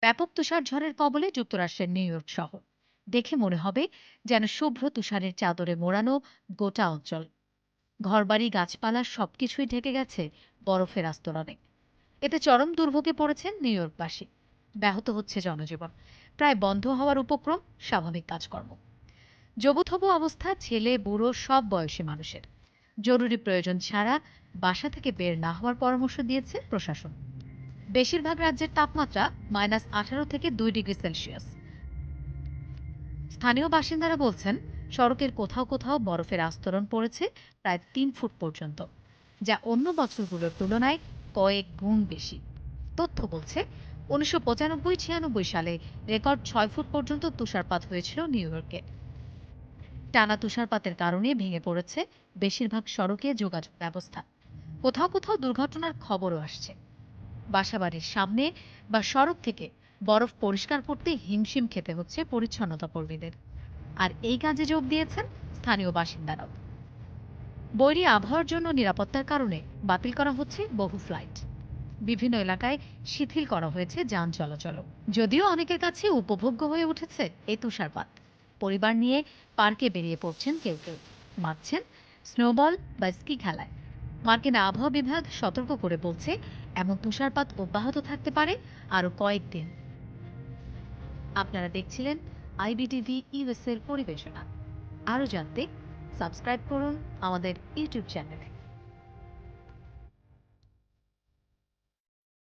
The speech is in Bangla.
ব্যাপক তুষারঝড়ের কবলে যুক্তরাষ্ট্রের নিউ ইয়র্ক শহর। দেখে মনে হবে যেন শুভ্র তুষারের চাদরে মোড়ানো গোটা অঞ্চল। ঘরবাড়ি, গাছপালা সবকিছুই ঢেকে গেছে বরফের আস্তরণে। এতে চরম দুর্ভোগে পড়েছেন নিউ ইয়র্কবাসী। ব্যাহত হচ্ছে জনজীবন। প্রায় বন্ধ হওয়ার উপক্রম, স্বাভাবিক কাজকর্ম। জবুথবু অবস্থা, ছেলে, বুড়ো, সব বয়সী মানুষের। জরুরি প্রয়োজন ছাড়া বাসা থেকে বের না হওয়ার পরামর্শ দিয়েছে প্রশাসন। বেশিরভাগ রাজ্যের তাপমাত্রা মাইনাস আঠারো থেকে দুই ডিগ্রি সেলসিয়াস। স্থানীয় বাসিন্দারা বলছেন, সড়কের কোথাও কোথাও বরফের আস্তরণ পড়েছে প্রায় তিন ফুট পর্যন্ত, যা অন্য বছরগুলোর তুলনায় কয়েক গুণ বেশি। তথ্য বলছে, উনিশশো পঁচানব্বই ছিয়ানব্বই সালে রেকর্ড ছয় ফুট পর্যন্ত তুষারপাত হয়েছিল নিউ ইয়র্কে। টানা তুষারপাতের কারণে ভেঙে পড়েছে বেশিরভাগ সড়কে যোগাযোগ ব্যবস্থা। কোথাও কোথাও দুর্ঘটনার খবরও আসছে। বাসাবাড়ির সামনে বা সড়ক থেকে বরফ পরিষ্কার করতে হিমশিম খেতে হচ্ছে পরিচ্ছন্নতা কর্মীদের। আর এই কাজে যোগ দিয়েছেন স্থানীয় বাসিন্দারাও। বৈরী আবহাওয়ার জন্য নিরাপত্তার কারণে বাতিল করা হচ্ছে বহু ফ্লাইট। বিভিন্ন এলাকায় শিথিল করা হয়েছে যান চলাচল যদিও অনেকের কাছে উপভোগ্য হয়ে উঠেছে এই তুষারপাত। পরিবার নিয়ে পার্কে বেরিয়ে পড়ছেন কেউ কেউ। মারছেন স্নোবল বা স্কি খেলায়। মার্কিন আবহাওয়া বিভাগ সতর্ক করে বলছে, এমন তুষারপাত অব্যাহত থাকতে পারে আরও কয়েকদিন। আপনারা দেখছিলেন আইবিটিভি ইউএস এর পরিবেশনা। আরও জানতে সাবস্ক্রাইব করুন আমাদের ইউটিউব চ্যানেলে।